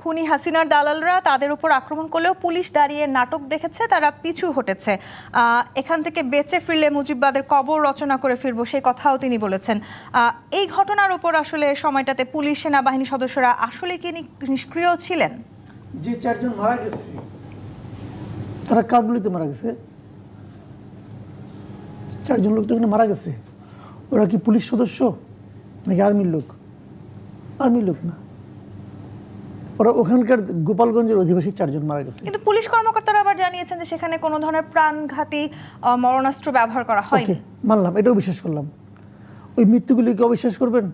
খুনি হাসিনার দালালরা তাদের উপর আক্রমণ করলেও পুলিশ দাঁড়িয়ে নাটক দেখেছে, তারা পিছু হটেছে। এখান থেকে বেঁচে ফিরলে মুজিববাদের কবর রচনা করে ফিরবো সেই কথাও তিনি বলেছেন। এই ঘটনার উপর আসলে সময়টাতে পুলিশ, সেনাবাহিনী সদস্যরা আসলে কি নিষ্ক্রিয় ছিলেন? যে চারজন মারা গেছে, তারা কাকগুলিতে মারা গেছে। চারজন লোক তো এখানে মারা গেছে। ওরা কি পুলিশ সদস্য নাকি আর্মির লোক? আর্মির লোক না। ওরা ওখানকার গোপালগঞ্জের অধিবাসী চারজন মারা গেছে। কিন্তু পুলিশ কর্মকর্তারা আবার জানিয়েছেন যে সেখানে কোনো ধরনের প্রাণঘাতী মরণাস্ত্র ব্যবহার করা হয়নি। মানলাম এটাও বিশ্বাস করলাম। ওই মৃত্যুগুলিকে অবিশ্বাস করবেন?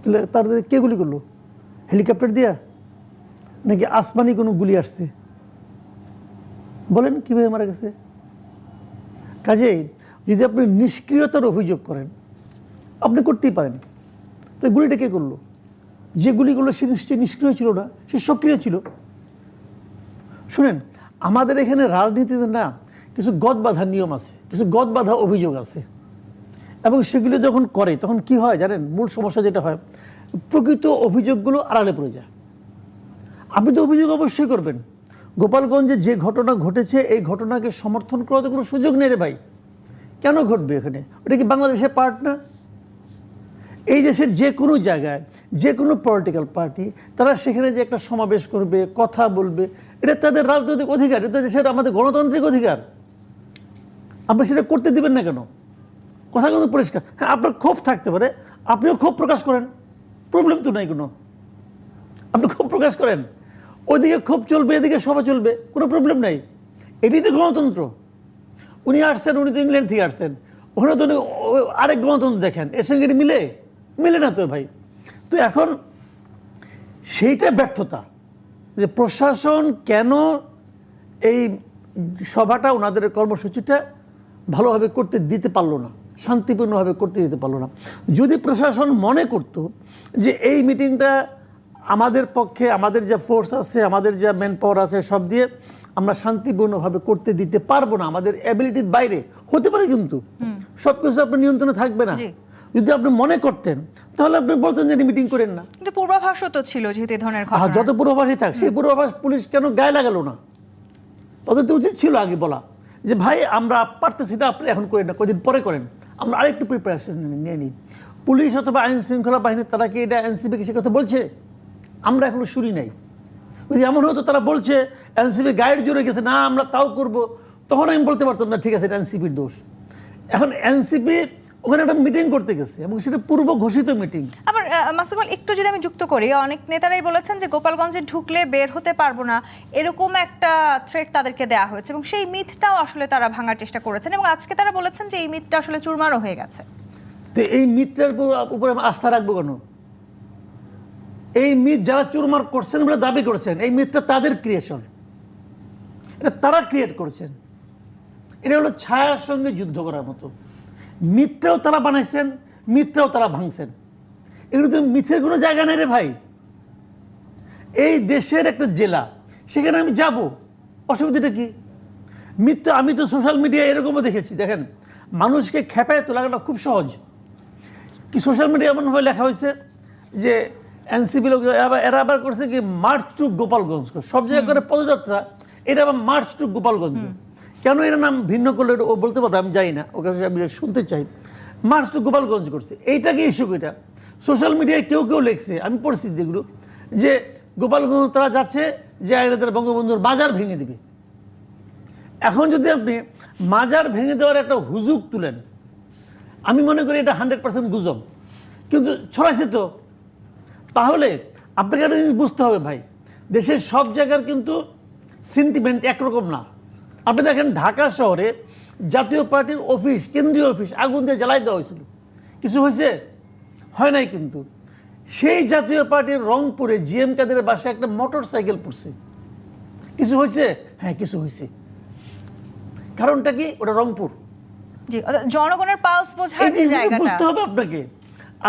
তাহলে তাদের কে গুলি করল? হেলিকপ্টার দিয়া? নাকি আসমানি কোনো গুলি আসছে? বলেন কীভাবে মারা গেছে? কাজে যদি আপনি নিষ্ক্রিয়তার অভিযোগ করেন আপনি করতেই পারেন। তো গুলিটা কে করল? যে গুলিগুলো সে নিশ্চয়ই নিষ্ক্রিয় ছিল না, সে সক্রিয় ছিল। শুনেন, আমাদের এখানে রাজনীতিতে না কিছু গদ বাঁধা নিয়ম আছে, কিছু গদ বাঁধা অভিযোগ আছে। এবং সেগুলো যখন করে, তখন কি হয় জানেন? মূল সমস্যা যেটা হয়, প্রকৃত অভিযোগগুলো আড়ালে পড়ে যায়। আপনি তো অভিযোগ অবশ্যই করবেন। গোপালগঞ্জে যে ঘটনা ঘটেছে, এই ঘটনাকে সমর্থন করার তো কোনো সুযোগ নেই রে ভাই। কেন ঘটবে এখানে? ওটা কি বাংলাদেশের পার্ট না? এই দেশের যে কোনো জায়গায়, যে কোনো পলিটিক্যাল পার্টি তারা সেখানে যে একটা সমাবেশ করবে, কথা বলবে, এটা তাদের রাজনৈতিক অধিকার, এটা দেশের আমাদের গণতান্ত্রিক অধিকার। আপনি সেটা করতে দিবেন না কেন? কথা কিন্তু পরিষ্কার। হ্যাঁ আপনার ক্ষোভ থাকতে পারে, আপনিও ক্ষোভ প্রকাশ করেন। প্রবলেম তো নাই কোনো। আপনি ক্ষোভ প্রকাশ করেন। ওইদিকে ক্ষোভ চলবে, এদিকে সভা চলবে, কোনো প্রবলেম নাই। এটাই তো গণতন্ত্র। উনি আসছেন, উনি তো ইংল্যান্ড থেকে আসছেন। ওখানে তো আরেক গণতন্ত্র দেখেন, এর সঙ্গে এটা মিলে? মিলে না তো ভাই। তো এখন সেইটা ব্যর্থতা যে প্রশাসন কেন এই সভাটা ওনাদের কর্মসূচিটা ভালোভাবে করতে দিতে পারল না শান্তিপূর্ণভাবে করতে দিতে পারল না। যদি প্রশাসন মনে করত যে এই মিটিংটা আমাদের পক্ষে আমাদের যা ফোর্স আছে আমাদের যা ম্যান পাওয়ার আছে সব দিয়ে আমরা শান্তিপূর্ণভাবে করতে দিতে পারব না আমাদের অ্যাবিলিটির বাইরে হতে পারে কিন্তু। সব কিছু আপনার নিয়ন্ত্রণে থাকবে না। যদি আপনি মনে করতেন তাহলে আপনি বলতেন যে মিটিং করেন না। কিন্তু পূর্বাভাসও তো ছিল যেহেতু ধরনের ঘটনা। যত পূর্বাভাসই থাক সেই পূর্বাভাস পুলিশ কেন গায়ে লাগালো না? তাদের তো উচিত ছিল আগে বলা যে ভাই আমরা পারতেছি না আপনি এখন করেন না কদিন পরে করেন। আমরা আরেকটু প্রিপারেশন নিয়ে নিই। পুলিশ অথবা আইন শৃঙ্খলা বাহিনী তারা কি এটা এনসিপি কি সে কথা বলছে? আমরা এখনও শুনি নাই। যদি এমন হতো তারা বলছে এনসিপি গাইড জুড়ে গেছে না আমরা তাও করব। তখন আমি বলতে পারতাম না ঠিক আছে এটা এনসিপির দোষ। এখন এনসিপি ওখানে একটা মিটিং করতে গেছে এবং সেটা পূর্ব ঘোষিত মিটিং আবার মাসুমাল একটু যদি আমি যুক্ত করি অনেক নেতারাই বলেছেন যে গোপালগঞ্জে ঢুকলে বের হতে পারব না এরকম একটা থ্রেট তাদেরকে দেওয়া হয়েছে এবং সেই মিথটাও আসলে তারা ভাঙার চেষ্টা করেছেন এবং আজকে তারা বলেছেন যে এই মিথটা আসলে চুরমারও হয়ে গেছে। তো এই মিথটার উপর- উপরে আমি আস্থা রাখব কেন? এই মিথ যারা চুরমার করছেন বলে দাবি করছেন এই মিথটা তাদের ক্রিয়েশন এটা তারা ক্রিয়েট করছেন। এটা হলো ছায়ার সঙ্গে যুদ্ধ করার মতো। মিথটাও তারা বানাইছেন মিথটাও তারা ভাঙছেন। এগুলো তো মিথের কোনো জায়গা নেই রে ভাই। এই দেশের একটা জেলা সেখানে আমি যাব। অসুবিধাটা কি? মিথ্যা আমি তো সোশ্যাল মিডিয়া এরকমও দেখেছি দেখেন। মানুষকে খেপায় তোলাটা খুব সহজ। কি সোশ্যাল মিডিয়া এমনভাবে লেখা হয়েছে যে এনসিপি লোক এরা আবার করছে কি মার্চ টু গোপালগঞ্জ সব জায়গায় করে পদযাত্রা এটা আবার মার্চ টু গোপালগঞ্জ। কেন এর নাম ভিন্ন করলে ও বলতে পারবে, আমি যাই না। ওকে আমি শুনতে চাই। মার্চ টু গোপালগঞ্জ করছে। এইটা কি ইস্যু এটা? সোশ্যাল মিডিয়ায় কেউ কেউ লেখছে, আমি পড়ছি যেগুলো, যে গোপালগঞ্জ তারা যাচ্ছে যে আইনে তারা বঙ্গবন্ধুর বাজার ভেঙে দিবে। এখন যদি আপনি মাজার ভেঙে দেওয়ার একটা হুজুক তুলেন, আমি মনে করি এটা হান্ড্রেড পার্সেন্ট গুজব। কিন্তু ছড়াইছে তো। তাহলে আপনাকে একটা জিনিস বুঝতে হবে ভাই, দেশের সব জায়গার কিন্তু সেন্টিমেন্ট একরকম না। আপনি দেখেন ঢাকা শহরে জাতীয় পার্টির অফিস কেন্দ্রীয় অফিস আগুন দিয়ে জ্বালাই দেওয়া হয়েছিল। কিছু হয়েছে? হয় নাই কিন্তু। সেই জাতীয় পার্টির রংপুরে জিএম কাদের বাসায় একটা মোটর সাইকেল পড়ছে। কিছু হয়েছে? হ্যাঁ কিছু হয়েছে। কারণটা কি? ওটা রংপুর। জনগণের পালস বোঝার বুঝতে হবে আপনাকে।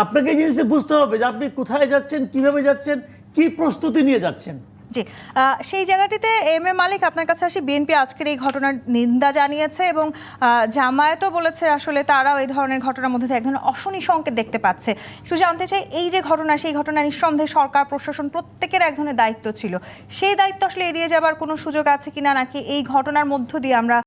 আপনাকে এই জিনিসটা বুঝতে হবে যে আপনি কোথায় যাচ্ছেন কীভাবে যাচ্ছেন কি প্রস্তুতি নিয়ে যাচ্ছেন। জি সেই জায়গাটিতে এম এ মালিক আপনার কাছে আসি, বিএনপি আজকের এই ঘটনার নিন্দা জানিয়েছে এবং জামায়াতও বলেছে আসলে তারাও এই ধরনের ঘটনার মধ্যে এক ধরনের অশনি সংকেত দেখতে পাচ্ছে। একটু জানতে চাই, এই যে ঘটনা, সেই ঘটনা নিঃসন্দেহে সরকার, প্রশাসন প্রত্যেকের এক ধরনের দায়িত্ব ছিল। সেই দায়িত্ব আসলে এড়িয়ে যাবার কোনো সুযোগ আছে কিনা, নাকি এই ঘটনার মধ্য দিয়ে আমরা